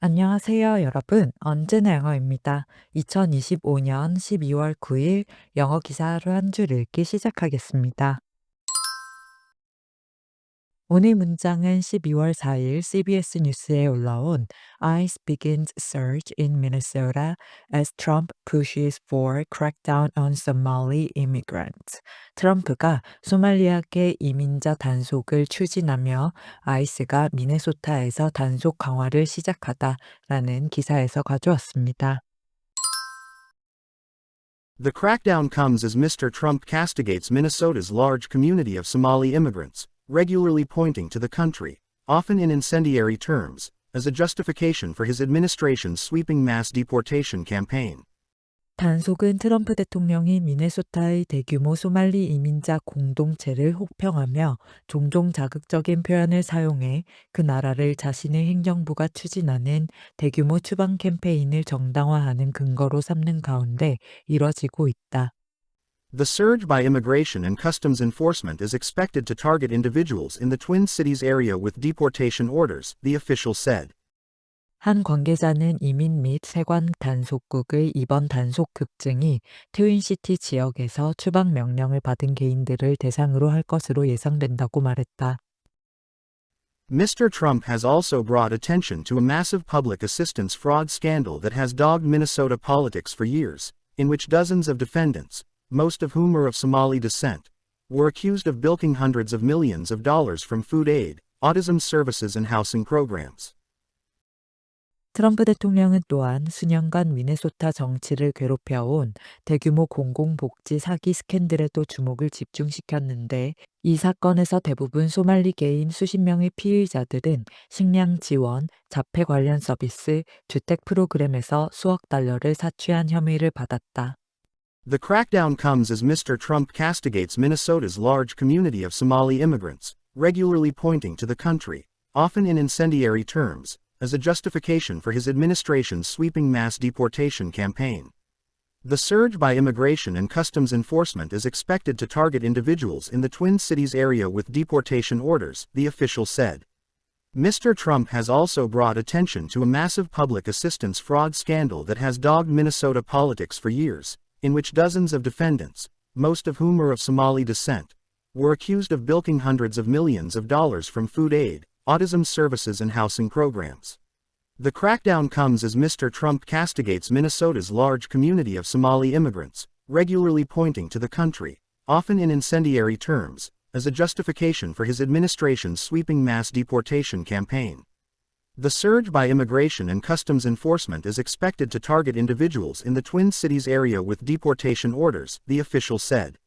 안녕하세요, 여러분. 언제나 영어입니다. 2025년 12월 9일 영어 기사로 한 줄 읽기 시작하겠습니다. 오늘 문장은 12월 4일 CBS 뉴스에 올라온 ICE begins surge in Minnesota as Trump pushes for crackdown on Somali immigrants. 트럼프가 소말리아계 이민자 단속을 추진하며 아이스가 미네소타에서 단속 강화를 시작하다라는 기사에서 가져왔습니다. The crackdown comes as Mr. Trump castigates Minnesota's large community of Somali immigrants, regularly pointing to the country, often in incendiary terms, as a justification for his administration's sweeping mass deportation campaign. 단속은 트럼프 대통령이 미네소타의 대규모 소말리 이민자 공동체를 혹평하며 종종 자극적인 표현을 사용해 그 나라를 자신의 행정부가 추진하는 대규모 추방 캠페인을 정당화하는 근거로 삼는 가운데 이뤄지고 있다. The surge by immigration and customs enforcement is expected to target individuals in the Twin Cities area with deportation orders, the official said. 한 관계자는 이민 및 세관 단속국의 이번 단속 급증이 트윈시티 지역에서 추방 명령을 받은 개인들을 대상으로 할 것으로 예상된다고 말했다. Mr. Trump has also brought attention to a massive public assistance fraud scandal that has dogged Minnesota politics for years, in which dozens of defendants, most of whom are of Somali descent, were accused of bilking hundreds of millions of dollars from food aid, autism services and housing programs. 트럼프 대통령은 또한 수년간 미네소타 정치를 괴롭혀온 대규모 공공복지 사기 스캔들에도 주목을 집중시켰는데 이 사건에서 대부분 소말리계인 수십 명의 피의자들은 식량 지원, 자폐 관련 서비스, 주택 프로그램에서 수억 달러를 사취한 혐의를 받았다. The crackdown comes as Mr. Trump castigates Minnesota's large community of Somali immigrants, regularly pointing to the country, often in incendiary terms, as a justification for his administration's sweeping mass deportation campaign. The surge by immigration and customs enforcement is expected to target individuals in the Twin Cities area with deportation orders, the official said. Mr. Trump has also brought attention to a massive public assistance fraud scandal that has dogged Minnesota politics for years, in which dozens of defendants, most of whom are of Somali descent, were accused of bilking hundreds of millions of dollars from food aid, autism services and housing programs. The crackdown comes as Mr. Trump castigates Minnesota's large community of Somali immigrants, regularly pointing to the country, often in incendiary terms, as a justification for his administration's sweeping mass deportation campaign. The surge by immigration and customs enforcement is expected to target individuals in the Twin Cities area with deportation orders, the official said.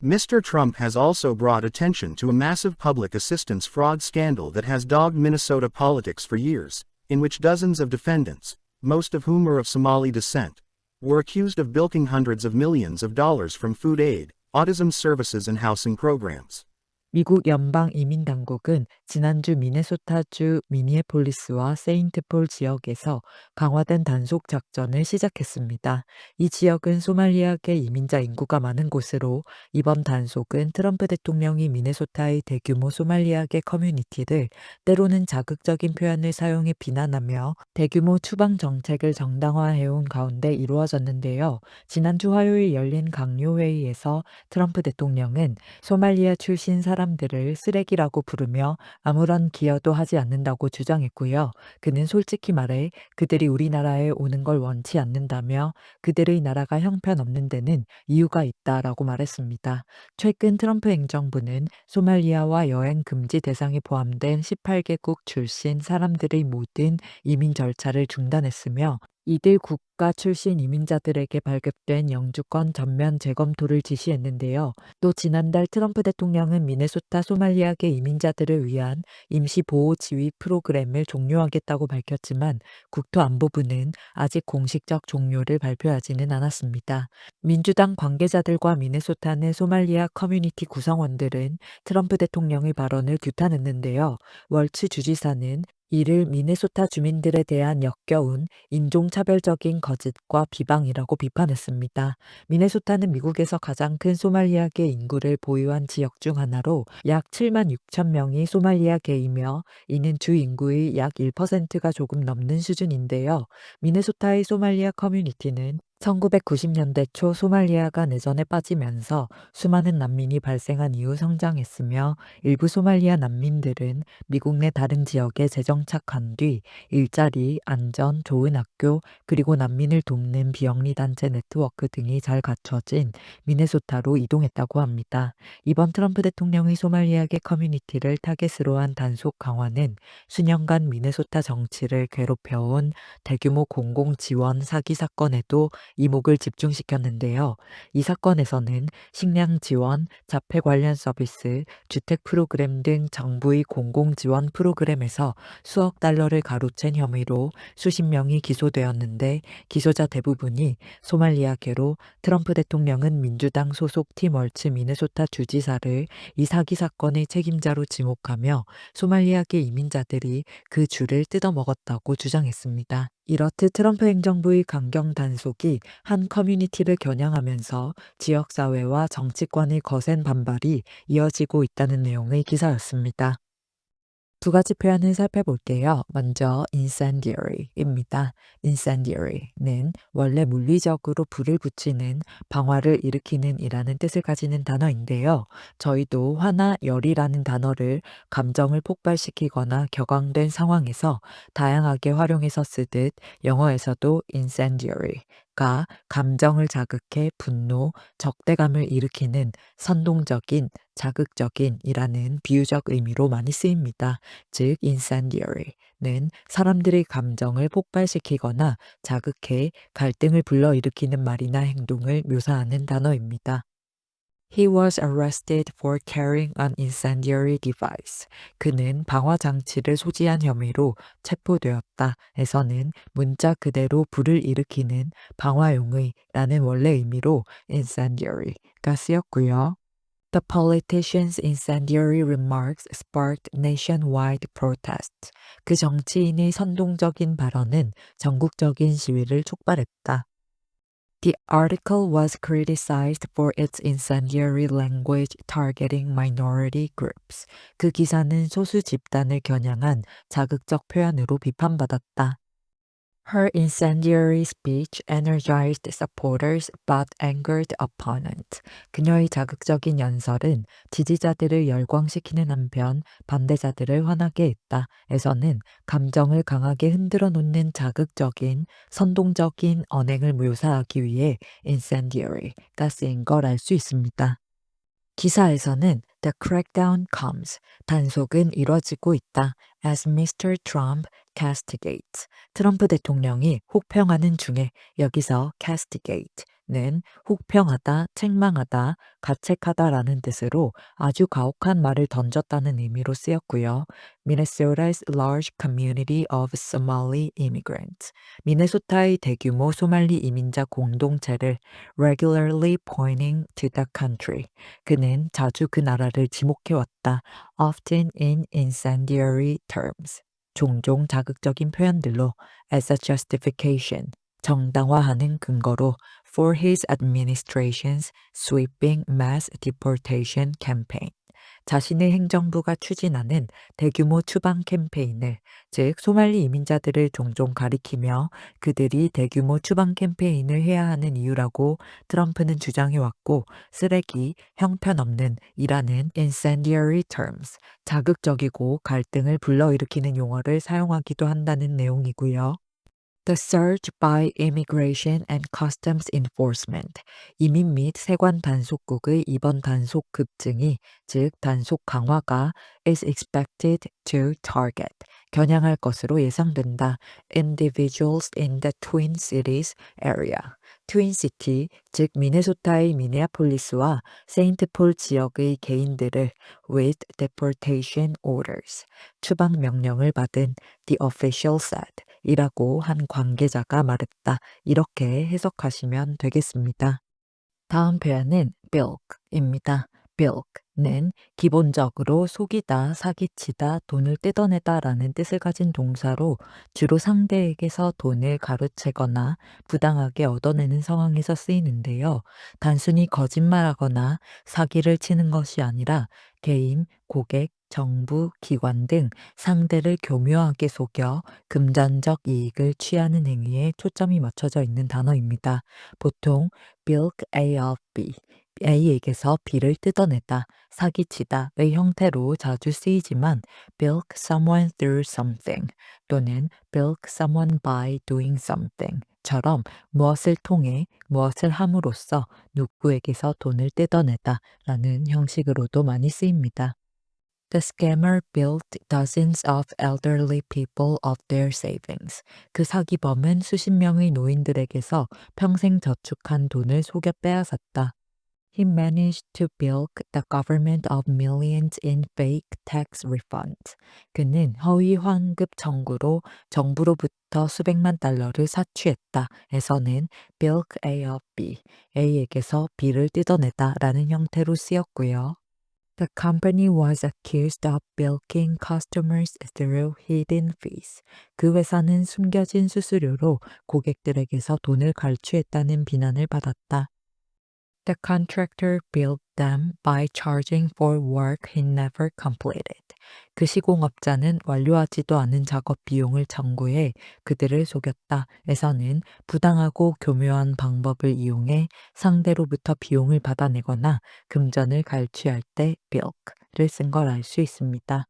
Mr. Trump has also brought attention to a massive public assistance fraud scandal that has dogged Minnesota politics for years, in which dozens of defendants, most of whom are of Somali descent, were accused of bilking hundreds of millions of dollars from food aid, autism services and housing programs. 미국 연방 이민 당국은 지난주 미네소타주 미니애폴리스와 세인트폴 지역에서 강화된 단속 작전을 시작했습니다. 이 지역은 소말리아계 이민자 인구가 많은 곳으로 이번 단속은 트럼프 대통령이 미네소타의 대규모 소말리아계 커뮤니티를 때로는 자극적인 표현을 사용해 비난하며 대규모 추방 정책을 정당화해온 가운데 이루어졌는데요. 지난주 화요일 열린 강요회의에서 트럼프 대통령은 소말리아 출신 사람 들을 쓰레기라고 부르며 아무런 기여도 하지 않는다고 주장했고요. 그는 솔직히 말해 그들이 우리나라에 오는 걸 원치 않는다며 그들의 나라가 형편없는 데는 이유가 있다라고 말했습니다. 최근 트럼프 행정부는 소말리아와 여행 금지 대상에 포함된 18개국 출신 사람들의 모든 이민 절차를 중단했으며 이들 국가 출신 이민자들에게 발급된 영주권 전면 재검토를 지시했는데요. 또 지난달 트럼프 대통령은 미네소타 소말리아계 이민자들을 위한 임시 보호 지휘 프로그램을 종료하겠다고 밝혔지만 국토안보부는 아직 공식적 종료를 발표하지는 않았습니다. 민주당 관계자들과 미네소타는 소말리아 커뮤니티 구성원들은 트럼프 대통령의 발언을 규탄했는데요. 월츠 주지사는 이를 미네소타 주민들에 대한 역겨운 인종차별적인 거짓과 비방이라고 비판했습니다. 미네소타는 미국에서 가장 큰 소말리아계 인구를 보유한 지역 중 하나로 약 7만 6천 명이 소말리아계이며 이는 주 인구의 약 1%가 조금 넘는 수준인데요. 미네소타의 소말리아 커뮤니티는 1990년대 초 소말리아가 내전에 빠지면서 수많은 난민이 발생한 이후 성장했으며 일부 소말리아 난민들은 미국 내 다른 지역에 재정착한 뒤 일자리, 안전, 좋은 학교, 그리고 난민을 돕는 비영리 단체 네트워크 등이 잘 갖춰진 미네소타로 이동했다고 합니다. 이번 트럼프 대통령의 소말리아계 커뮤니티를 타겟으로 한 단속 강화는 수년간 미네소타 정치를 괴롭혀온 대규모 공공 지원 사기 사건에도 이목을 집중시켰는데요. 이 사건에서는 식량 지원, 자폐 관련 서비스, 주택 프로그램 등 정부의 공공 지원 프로그램에서 수억 달러를 가로챈 혐의로 수십 명이 기소되었는데 기소자 대부분이 소말리아계로 트럼프 대통령은 민주당 소속 팀 월츠 미네소타 주지사를 이 사기 사건의 책임자로 지목하며 소말리아계 이민자들이 그 줄을 뜯어먹었다고 주장했습니다. 이렇듯 트럼프 행정부의 강경 단속이 한 커뮤니티를 겨냥하면서 지역사회와 정치권의 거센 반발이 이어지고 있다는 내용의 기사였습니다. 두 가지 표현을 살펴볼게요. 먼저 incendiary입니다. incendiary는 원래 물리적으로 불을 붙이는, 방화를 일으키는 이라는 뜻을 가지는 단어인데요. 저희도 화나 열이라는 단어를 감정을 폭발시키거나 격앙된 상황에서 다양하게 활용해서 쓰듯 영어에서도 incendiary 가 감정을 자극해 분노, 적대감을 일으키는 선동적인, 자극적인 이라는 비유적 의미로 많이 쓰입니다. 즉, incendiary는 사람들의 감정을 폭발시키거나 자극해 갈등을 불러일으키는 말이나 행동을 묘사하는 단어입니다. He was arrested for carrying an incendiary device. 그는 방화 장치를 소지한 혐의로 체포되었다. 에서는 문자 그대로 불을 일으키는 방화용의 라는 원래 의미로 incendiary가 쓰였고요. The politician's incendiary remarks sparked nationwide protest. 그 정치인의 선동적인 발언은 전국적인 시위를 촉발했다. The article was criticized for its incendiary language targeting minority groups. 그 기사는 소수 집단을 겨냥한 자극적 표현으로 비판받았다. Her incendiary speech energized supporters but angered opponents. 그녀의 자극적인 연설은 지지자들을 열광시키는 한편 반대자들을 화나게 했다. 에서는 감정을 강하게 흔들어 놓는 자극적인 선동적인 언행을 묘사하기 위해 incendiary가 쓰인 걸 알 수 있습니다. 기사에서는 The crackdown comes. 단속은 이뤄지고 있다. As Mr. Trump castigates. 트럼프 대통령이 혹평하는 중에 여기서 castigate 는 혹평하다, 책망하다, 가책하다라는 뜻으로 아주 가혹한 말을 던졌다는 의미로 쓰였고요. Minnesota's large community of Somali immigrants. 미네소타의 대규모 소말리 이민자 공동체를 regularly pointing to the country. 그는 자주 그 나라를 지목해왔다. often in incendiary terms. 종종 자극적인 표현들로 as a justification. 정당화하는 근거로 for his administration's sweeping mass deportation campaign. 자신의 행정부가 추진하는 대규모 추방 캠페인을, 즉 소말리 이민자들을 종종 가리키며 그들이 대규모 추방 캠페인을 해야 하는 이유라고 트럼프는 주장해왔고 쓰레기, 형편없는 이라는 incendiary terms, 자극적이고 갈등을 불러일으키는 용어를 사용하기도 한다는 내용이고요. The surge by Immigration and Customs Enforcement. 이민 및 세관 단속국의 이번 단속 급증이, 즉 단속 강화가 is expected to target. 겨냥할 것으로 예상된다. Individuals in the Twin Cities area. 트윈시티, 즉 미네소타의 미네아폴리스와 세인트폴 지역의 개인들을 with deportation orders, 추방 명령을 받은 the official said 이라고 한 관계자가 말했다. 이렇게 해석하시면 되겠습니다. 다음 표현은 bilk입니다. bilk 는 기본적으로 속이다, 사기치다, 돈을 뜯어내다 라는 뜻을 가진 동사로 주로 상대에게서 돈을 가로채거나 부당하게 얻어내는 상황에서 쓰이는데요. 단순히 거짓말하거나 사기를 치는 것이 아니라 개인, 고객, 정부, 기관 등 상대를 교묘하게 속여 금전적 이익을 취하는 행위에 초점이 맞춰져 있는 단어입니다. 보통 bilk A of B, A에게서 B를 뜯어내다, 사기치다의 형태로 자주 쓰이지만 bilk someone through something 또는 bilk someone by doing something 처럼 무엇을 통해 무엇을 함으로써 누구에게서 돈을 뜯어내다 라는 형식으로도 많이 쓰입니다. The scammer bilked dozens of elderly people of their savings. 그 사기범은 수십 명의 노인들에게서 평생 저축한 돈을 속여 빼앗았다. He managed to bilk the government of millions in fake tax refunds. 그는 허위 환급 청구로 정부로부터 수백만 달러를 사취했다. 에서는 bilk A of B, A에게서 B를 뜯어내다 라는 형태로 쓰였고요. The company was accused of bilking customers through hidden fees. 그 회사는 숨겨진 수수료로 고객들에게서 돈을 갈취했다는 비난을 받았다. The contractor billed them by charging for work he never completed. 그 시공업자는 완료하지도 않은 작업 비용을 청구해 그들을 속였다. 에서는 부당하고 교묘한 방법을 이용해 상대로부터 비용을 받아내거나 금전을 갈취할 때 bilk를 쓴 걸 알 수 있습니다.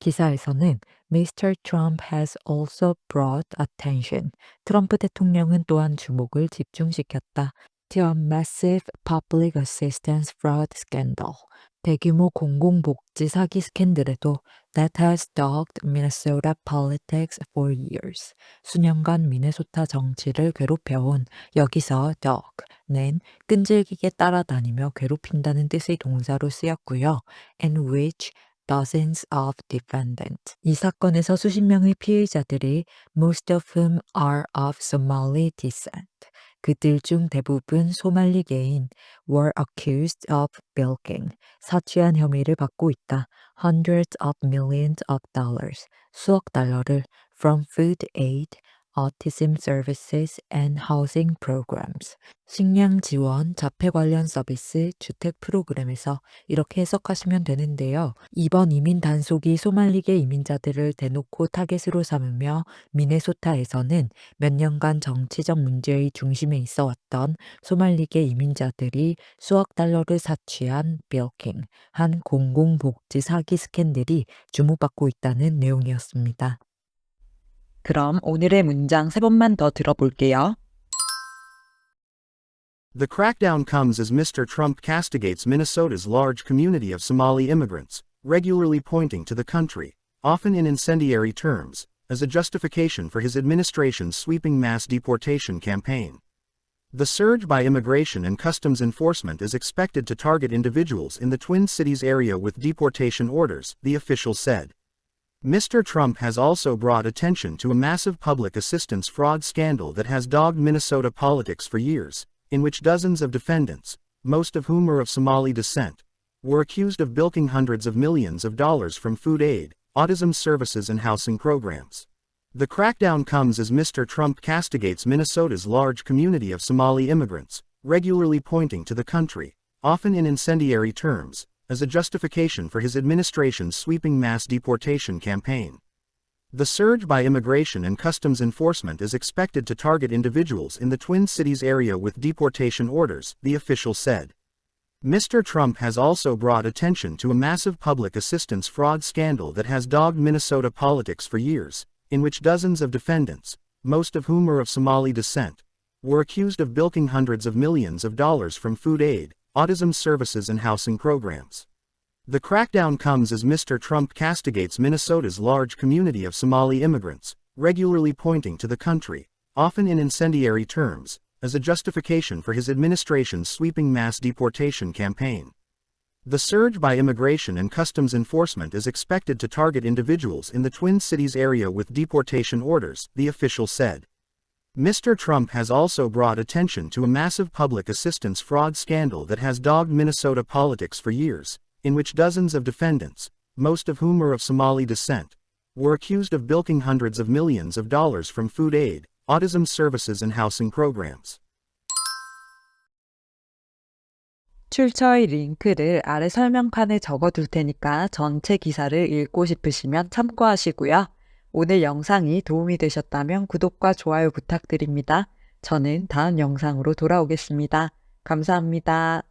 기사에서는 Mr. Trump has also brought attention. 트럼프 대통령은 또한 주목을 집중시켰다. To a massive public assistance fraud scandal. 대규모 공공복지 사기 스캔들에도 that has dogged Minnesota politics for years. 수년간 미네소타 정치를 괴롭혀온 여기서 dog는 끈질기게 따라다니며 괴롭힌다는 뜻의 동사로 쓰였고요. and which dozens of defendants. 이 사건에서 수십 명의 피해자들이 most of whom are of Somali descent. 그들 중 대부분 소말리계인 were accused of bilking, 사취한 혐의를 받고 있다. hundreds of millions of dollars, 수억 달러를 from food aid, autism services and housing programs, 식량 지원, 자폐 관련 서비스, 주택 프로그램에서 이렇게 해석하시면 되는데요. 이번 이민 단속이 소말리계 이민자들을 대놓고 타겟으로 삼으며 미네소타에서는 몇 년간 정치적 문제의 중심에 있어 왔던 소말리계 이민자들이 수억 달러를 사취한 빌킹, 한 공공복지 사기 스캔들이 주목받고 있다는 내용이었습니다. 그럼 오늘의 문장 세 번만 더 들어볼게요. The crackdown comes as Mr. Trump castigates Minnesota's large community of Somali immigrants, regularly pointing to the country, often in incendiary terms, as a justification for his administration's sweeping mass deportation campaign. The surge by immigration and customs enforcement is expected to target individuals in the Twin Cities area with deportation orders, the official said. Mr. Trump has also brought attention to a massive public assistance fraud scandal that has dogged Minnesota politics for years, in which dozens of defendants, most of whom are of Somali descent, were accused of bilking hundreds of millions of dollars from food aid, autism services, and housing programs. The crackdown comes as Mr. Trump castigates Minnesota's large community of Somali immigrants, regularly pointing to the country, often in incendiary terms, as a justification for his administration's sweeping mass deportation campaign. The surge by immigration and customs enforcement is expected to target individuals in the Twin Cities area with deportation orders, the official said. Mr. Trump has also brought attention to a massive public assistance fraud scandal that has dogged Minnesota politics for years, in which dozens of defendants, most of whom are of Somali descent, were accused of bilking hundreds of millions of dollars from food aid, autism services, and housing programs. The crackdown comes as Mr. Trump castigates Minnesota's large community of Somali immigrants, regularly pointing to the country, often in incendiary terms, as a justification for his administration's sweeping mass deportation campaign. The surge by immigration and customs enforcement is expected to target individuals in the Twin Cities area with deportation orders, the official said. Mr. Trump has also brought attention to a massive public assistance fraud scandal that has dogged Minnesota politics for years, in which dozens of defendants, most of whom are of Somali descent, were accused of bilking hundreds of millions of dollars from food aid, autism services, and housing programs. 출처의 링크를 아래 설명칸에 적어둘 테니까 전체 기사를 읽고 싶으시면 참고하시고요. 오늘 영상이 도움이 되셨다면 구독과 좋아요 부탁드립니다. 저는 다음 영상으로 돌아오겠습니다. 감사합니다.